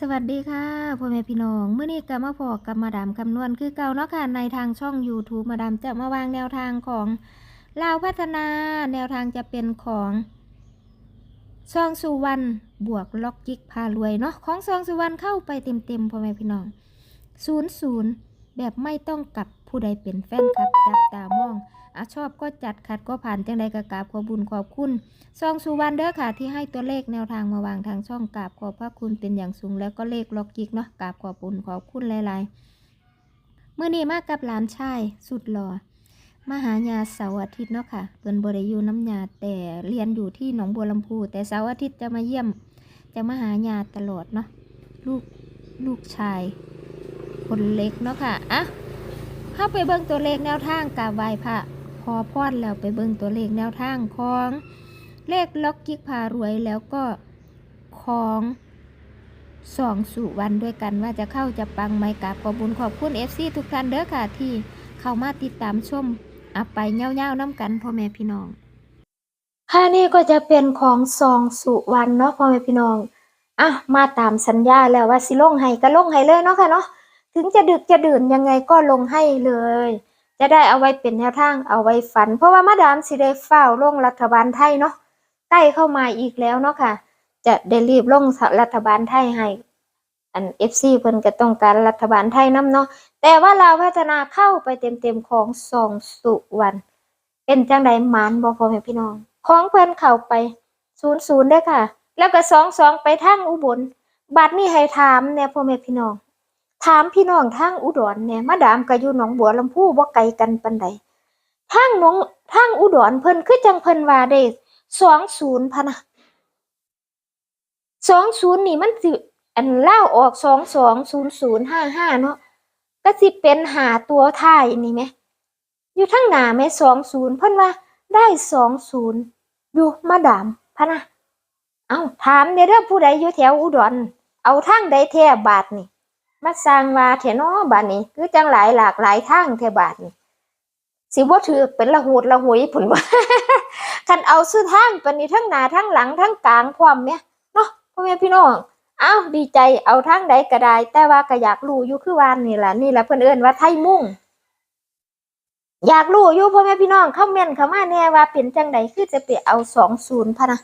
สวัสดีค่ะพ่อแม่พี่น้องเมื่อนี้ก็มาพอกับมาดามคำนวณคือเก่าเนาะค่ะในทางช่อง YouTube มาดามจะมาวางแนวทางของลาวพัฒนาแนวทางจะเป็นของซองสุวรรณบวกล็อกกิกพารวยเนาะของซองสุวรรณเข้าไปเต็มๆพ่อแม่พี่น้องศูนย์ศูนย์แบบไม่ต้องกลับผู้ใดเป็นแฟนคลับจับตามอง อะชอบก็จัดขัดก็ผ่านจังใดกระกราบขอบุญขอบคุณซองสุวรรณเด้อค่ะ ที่ให้ตัวเลขแนวทางมาวางทางช่องกราบขอบพระคุณเป็นอย่างสูงแล้วก็เลขล็อกกิกเนาะกราบขอบคุณขอบคุณหลายๆเมื่อนี้มากับหลานชายสุดหล่อมาหายาเสาร์อาทิตย์เนาะค่ะเพิ่นบ่ได้อยู่น้ำยาแต่เรียนอยู่ที่หนองบัวลำพูแต่เสาร์อาทิตย์จะมาเยี่ยม จะมาหายาตลอดเนาะลูกลูกชาย คนเล็กเนาะค่ะอะเข้าไปเบิ่งตัวเลขแนวทางกราบไหว้พระ ขอพรแล้วไปเบิ่งตัวเลขแนวทางของเลขล็อกกิ๊กพารวยแล้วก็ของสองสุวรรณด้วยกันว่าจะเข้าจะปังไหมกับขอบุญขอบคุณ FC ทุกท่านเด้อค่ะที่เข้ามาติดตามชมอัไปเง่าๆน้ำกันพ่อแม่พี่น้องค่ะนี่ก็จะเป็นของซองสุวรรณเนาะพ่อแม่พี่น้องอะมาตามสัญญาแล้วว่าสิลงให้ก็ลงให้เลยเนาะค่ะเนาะถึงจะดึกจะดื่นยังไงก็ลงให้เลย จะได้เอาไว้เป็นแนวทางเอาไว้ฝัน เพราะว่ามาดามสิได้เฝ้าลงรัฐบาลไทยเนาะใกล้เข้ามาอีกแล้วเนาะค่ะ จะได้รีบลงรัฐบาลไทยให้ อันเอฟซีเพิ่นก็ต้องการรัฐบาลไทยนํเนาะแต่ว่าลาพัฒนาเข้าไปเต็มๆของสองสุวรรณเป็นจังไดหมานบ่พ่อแม่พี่น้อง ของเพิ่นเข้าไปศูนย์ศูนย์ได้ค่ะ แล้วก็สองสองไปทางอุบลบัดนี้ให้ถามเนี่ยพ่อแม่พี่น้อง ถามพี่น้องทางอุดรเนี่ยมาดามก็อยู่หนองบัวลำพูบ่ไกลกันปานใดทางหนองทางอุดรเพิ่นคือจังเพิ่นว่าได้สองศูนย์พะนะสองศูนย์นี่มันสิอันเล่าออกสองสองศูนย์ศูนย์ห้าห้าเนาะก็สิเป็นหาตัวท้ายนี่ไหมอยู่ทั้งหน้าแม่สองศูนย์เพิ่นว่าได้สองศูนย์อยู่มาดามพะนะเอาถามเด้อเด้อผู้ใดอยู่แถวอุดรเอาทางใดแท้บาทนี่ มาสร้างว่าแถนาะบาดนี้ คือจังหลายหลากหลายทางแถบาดนี้สิบ่ถือเป็นละหูดละหุยผุนว่าคันเอาซื้อทางปานนี้ทั้งหน้าทั้งหลังทั้งกลางพร้อมแม่ยเนาะพ่อแม่พี่น้องอ้าวดีใจเอาทางใดก็ได้ แต่ว่าก็อยากรู้อยู่คือวานนี่แหละนี่แหละเพิ่อนเอิ้นว่าไทยมุ่ง อยากรู้อยู่พ่อแม่พี่น้องคอมเมนต์เข้ามาแน่ว่าเป็นจังใดคือจะไปเอา20พะนะ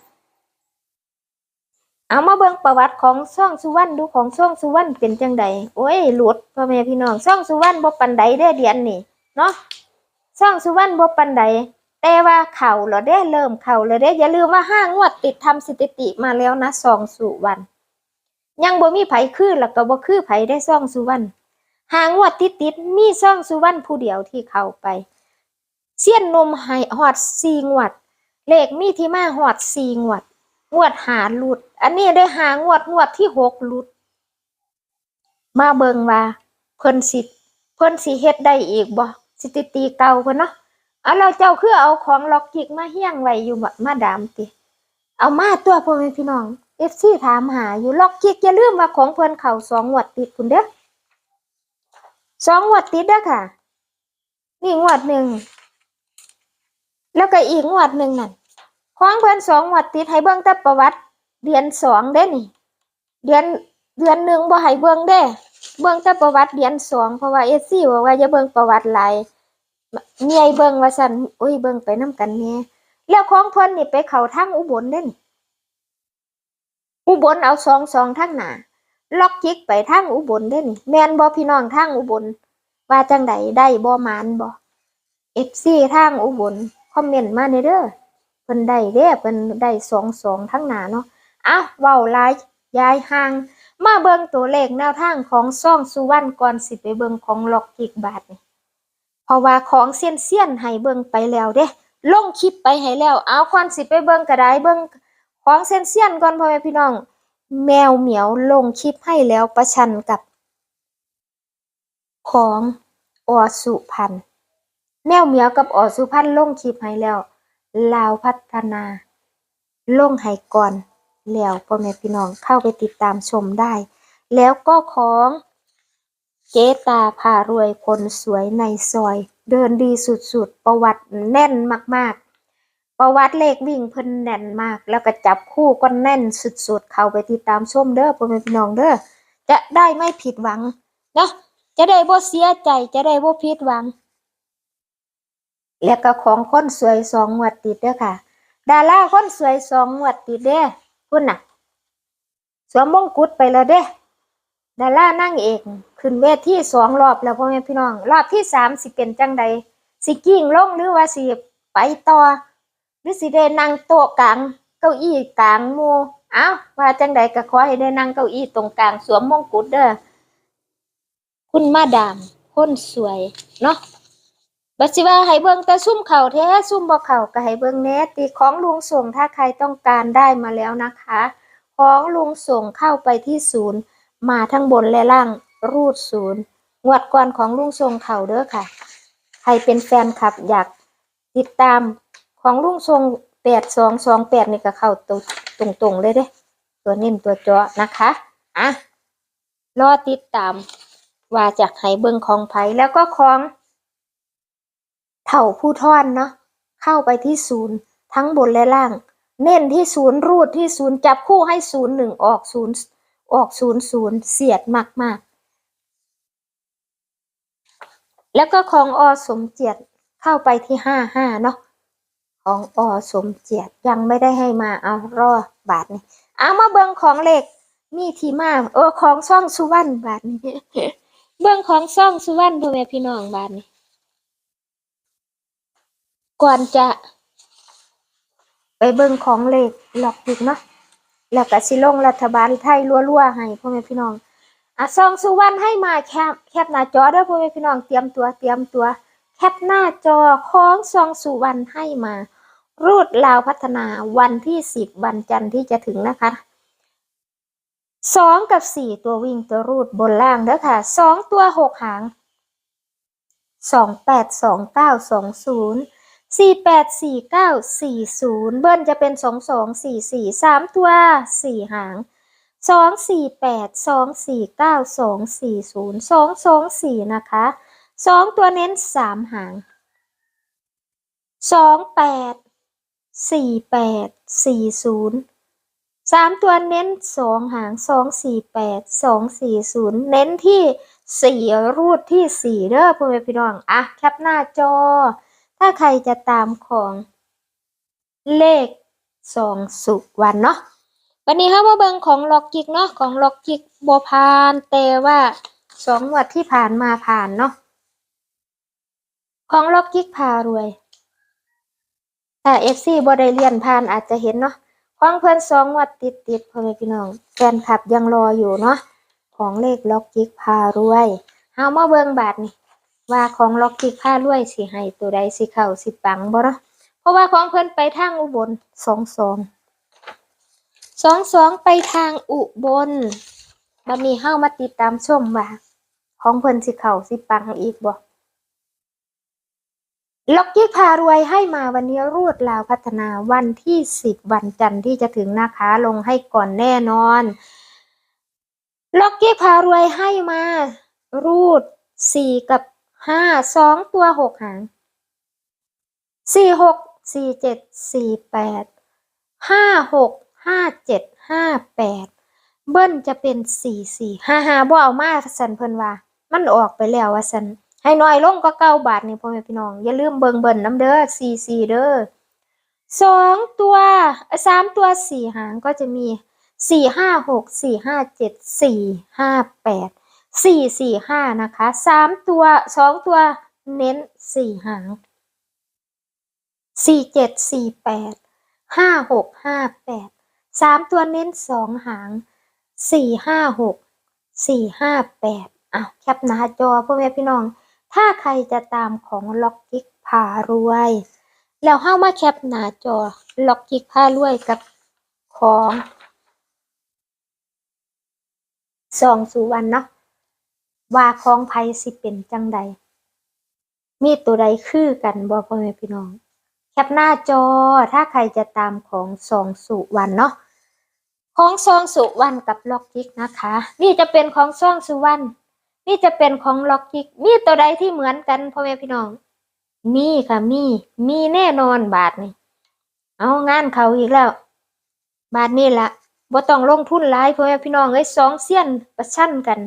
เอามาเบิ่งประวัติของซ่องสุวรรณดูของซ่องสุวรรณเป็นจังใดโอ้ยหลุดพ่อแม่พี่น้องซ่องสุวรรณบ่ปานใดเด้เดียนนี่เนาะซ่องสุวรรณบ่ปานใดแต่ว่าเข่าแล้วได้เริ่มเข่าแล้วได้อย่าลืมว่าห้างวดติดทำสถิติมาแล้วนะซ่องสุวรรณยังบ่มีไผคือแล้วก็บ่คือไผได้ซ่องสุวรรณหางวดติดติดมีซ่องสุวรรณผู้เดียวที่เข้าไปเสี้ยนนมให้ฮอด4งวดเลขมีที่มาฮอด4งวด งวดหาหลุด อันนี้ได้หางวดงวดที่หกหลุด มาเบิงว่า เพิ่นสิเพิ่นสิเฮ็ดได้อีกบ่สถิติเก่าเพิ่นเนาะเอาแล้วเจ้าคือเอาของล็อกกิกมาเฮี้ยงไว้อยู่บ่มาดามติเอามาตัวพ่อแม่พี่น้อง FC ถามหาอยู่ล็อกกิกอย่าลืมว่าของเพิ่นเข้าสองงวดติดพุ่นเด้อสองงวดติดเด้อค่ะ นี่งวดหนึ่งแล้วก็อีกงวดหนึ่งนั่น ของเพิ่อนสองงวดติดให้เบิ่งแต่ประวัติ เดือนสองเด้นี่ เดือนเดือนหนึ่งบ่ให้เบิ่งเด้ เบิ่งแต่ประวัติเดือนสองเพราะว่าเอซี่บอกว่าอย่าเบิ่งประวัติหลายเมียเบิ่งว่าซั่นโอ้ยเบิ่งไปนํกันแหน่แล้วของเพิ่อนนี่ไปเข้าทางอุบลเด้นี่อุบลเอาสองสองทางหนาล็อกจิกไปทางอุบลเด้นี่แมนบ่พี่น้องทางอุบล ว่าจังใดได้บ่มานบ่ FC ทางอุบลคอมเมนต์มาเด้อ พิ่นได้เด้เพิ่นได้สองสองทั้งหนาเนาะอ้าวเว้าลายยายห่าง มาเบิ่งตัวเลขแนวทางของซ่องสุวรรณก่อนสิไปเบิ่งของล็อกกิกบาทนี่เพราะว่าของเซียนเซียนให้เบิ่งไปแล้วเด้ลงคลิปไปให้แล้วเอาควันสิไปเบิ่งก็ได้เบิ่งของเซียนเซียนก่อนพ่อแม่พี่น้อง แมวเหมียวลงคลิปให้แล้วประชันกับ ของอสุพันแมวเหมียวกับอสุพันลงคลิปให้แล้ว ลาวพัฒนาลงให้ก่อนแล้วพ่อแม่พี่น้องเข้าไปติดตามชมได้ แล้วก็ของเจตาพารวยคนสวยในซอย เดินดีสุดๆ ประวัติแน่นมากๆ ประวัติเลขวิ่งเพิ่นแน่นมาก แล้วก็จับคู่ก็แน่นสุดๆ เข้าไปติดตามชมเด้อพ่อแม่พี่น้องเด้อจะได้ไม่ผิดหวังนะจะได้บ่เสียใจจะได้บ่ผิดหวัง แล้วก็ของคนสวยสองงวดติดเด้อค่ะ ดาราคนสวยสองงวดติดเด้อคุณน่ะ สวมมงกุฎไปแล้วเด้ดารานั่งเอกขึ้นเวทีสองรอบแล้วพ่อแม่พี่น้อง รอบที่สามสิเป็นจังใดสิกิ้งลงหรือว่าสิไปต่อหรือสิได้นั่งโต๊ะกลางเก้าอี้กลางมูเอ้าว่าจังใดก็ขอให้ได้นั่งเก้าอี้ตรงกลางสวมมงกุฎเด้อคุณมาดามคนสวยเนาะ บัดสิว่าให้เบิ่งแต่ซุ่มเข่าแท้ซุ่มบ่เข่าก็ให้เบิ่งแน่ติของลุงส่งถ้าใครต้องการได้มาแล้วนะคะ ของลุงส่งเข้าไปที่ศูนย์ มาทั้งบนและล่างรูดศูนย์งวดก่อนของลุงส่งเข่าเด้อค่ะ ใครเป็นแฟนคลับอยากติดตามของลุงส่งแปดสองสองแปดนี่ก็เข้าตรงตรงๆเลยเด้ ตัวเน้นตัวเจาะนะคะอะรอติดตามว่าจากให้เบิ่งของไผแล้วก็ของ เถ่าผู้ท่อนเนาะเข้าไปที่ศูนย์ทั้งบนและล่าง เน้นที่ศูนย์รูดที่ศูนย์จับคู่ให้ศูนย์หนึ่งออกศูนย์ออกศูนย์ศูนย์เสียดมากมากๆแล้วก็ของอสมเจียดเข้าไปที่ห้าห้าเนาะของอสมเจียดยังไม่ได้ให้มาเอารอบาทนี่เอามาเบิงของเหลขมีทีมาเออของซ่องสุวรรณบาทนี่เบิงของซ่องสุวรรณพ่อแม่พี่น้องบาทนี่ ก่อนจะไปเบิ่งของเหลขหลอกอีกเนาะแล้วก็สิลงรัฐบาลไทยรัวๆให้พ่อแม่พี่น้องอะซองสุวรรณให้มาแคปแคปหน้าจอเด้อพ่อแม่พี่น้องเตรียมตัวเตรียมตัว แคปหน้าจอของซองสุวรรณให้มา รูดลาวพัฒนาวันที่สิบวันจันทร์ที่จะถึงนะคะสองกับสี่ตัววิ่งตัวรูดบนล่างเด้อค่ะสองตัวหกหางสองแปดสองเก้าสองศูนย์ สี่แปดสี่เก้าสี่ศูนย์เบิ้ลจะเป็นสองสองสี่สี่สามตัวสี่หางสองสี่แปดสองสี่เก้าสองสี่ศูนย์สองสองสี่นะคะสองตัวเน้นสามหางสองแปดสี่แปดสี่ศูนย์สามตัวเน้นสองหางสองสี่แปดสองสี่ศูนย์เน้นที่สี่รูดที่สี่เด้อพ่อแม่พี่น้อง อะ แคปหน้าจอ ถ้าใครจะตามของเลขสองสุวรรณเนาะวันนี้ครับว่าเบิงของล็อกกิกเนาะของล็อกกิกบพานแต่ว่าสองงวดที่ผ่านมาผ่านเนาะของล็อกกิกพารวยถ้าเอฟซีบได้เรียนผ่านอาจจะเห็นเนาะของเพื่อนสองงวดติดติดพ่อแม่พี่น้องแฟนคลับยังรออยู่เนาะของเลขล็อกกิกพารวยเฮามาเบิงบาทนี่ ว่าของล็อกกิกผ้ารวยสิให้ตัวใดสิเข้าสิปังบ่เนาะเพราะว่าของเพิ่นไปทางอุบลสองสองสองสองไปทางอุบลบัดนี้เฮามาติดตามชมว่าของเพิ่นสิเข้าสิปังอีกบ่ล็อกกิกพารวยให้มาวันนี้รวดลาวพัฒนาวันที่สิบวันจันทร์ที่จะถึงนะคะลงให้ก่อนแน่นอนล็อกกี้พารวยให้มารูดสี่กับ ห้าสองตัวหกหางสี่หกสี่เจ็ดสี่แปดห้าหกห้าเจ็ดห้าแปดเบิ้ลจะเป็นสี่สี่ห้าห้าบ่เอามาสันเพิ่นว่า มันออกไปแล้วว่าสันให้น้อยลงก็เก้าบาทนี่พ่อแม่พี่น้อง อย่าลืมเบิ่งเบิ่นน้ำเด้อสี่สี่เด้อสองตัวสามตัวสี่หางก็จะมีสี่ห้าหกสี่ห้าเจ็ดสี่ห้าแปด สี่สี่ห้านะคะสามตัวสองตัวเน้นสี่หางสี่เจ็ดสี่แปดห้าหกห้าแปดสามตัวเน้นสองหางสี่ห้าหกสี่ห้าแปดอะแคปหน้าจอพ่อแม่พี่น้อง ถ้าใครจะตามของล็อกกิกพารวย แล้วเข้ามาแคปหน้าจอล็อกกิกพารวยกับของสองสุวรรณเนาะ ว่าของไผสิเป็นจังใด มีตัวใดคือกันบ่พ่อแม่พี่น้อง แคปหน้าจอถ้าใครจะตามของสองสุวรรณเนาะของซองสุวรรณกับล็อกกิกนะคะ นี่จะเป็นของซองสุวรรณนี่จะเป็นของล็อกกิก มีตัวใดที่เหมือนกันพ่อแม่พี่น้อง มีค่ะมี มีแน่นอนบาทนี่เอางานเขาอีกแล้ว บาทนี่ละบ่ต้องลงทุนหลายพ่อแม่พี่น้องเอ้ยสองเซียนประชันกัน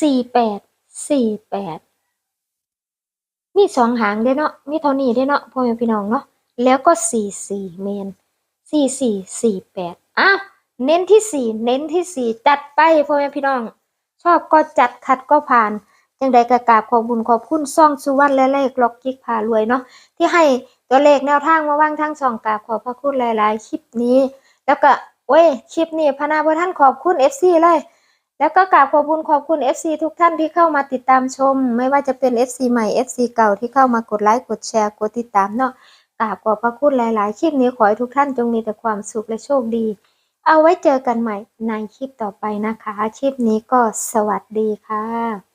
สี่แปดสี่แปดมีสองหางเด้เนาะมีเท่านี้เด้เนาะพ่อแม่พี่น้องเนาะแล้วก็สี่สี่เมนสี่สี่สี่แปดอ้าวเน้นที่สี่เน้นที่สี่จัดไปพ่อแม่พี่น้อง ชอบก็จัดขัดก็ผ่านจังใดกระกาบขอบุญขอบคุณซ่องสุวรรณและเลขล็อกจิกพารวยเนาะที่ให้ตัวเลขแนวทางมาว่างทั้งสองกาบขอบพระคุณหลาย ๆ คลิปนี้ แล้วก็เว้ยคลิปนี้พนาพท่านขอบคุณ FC เลย แล้วก็กราบขอบคุณขอบคุณ FC ทุกท่านที่เข้ามาติดตามชม ไม่ว่าจะเป็น FC ใหม่ FC เก่าที่เข้ามากดไลค์กดแชร์กดติดตามเนาะกราบขอบพระคุณหลาย ๆ คลิปนี้ขอให้ทุกท่านจงมีแต่ความสุขและโชคดี เอาไว้เจอกันใหม่ในคลิปต่อไปนะคะ คลิปนี้ก็สวัสดีค่ะ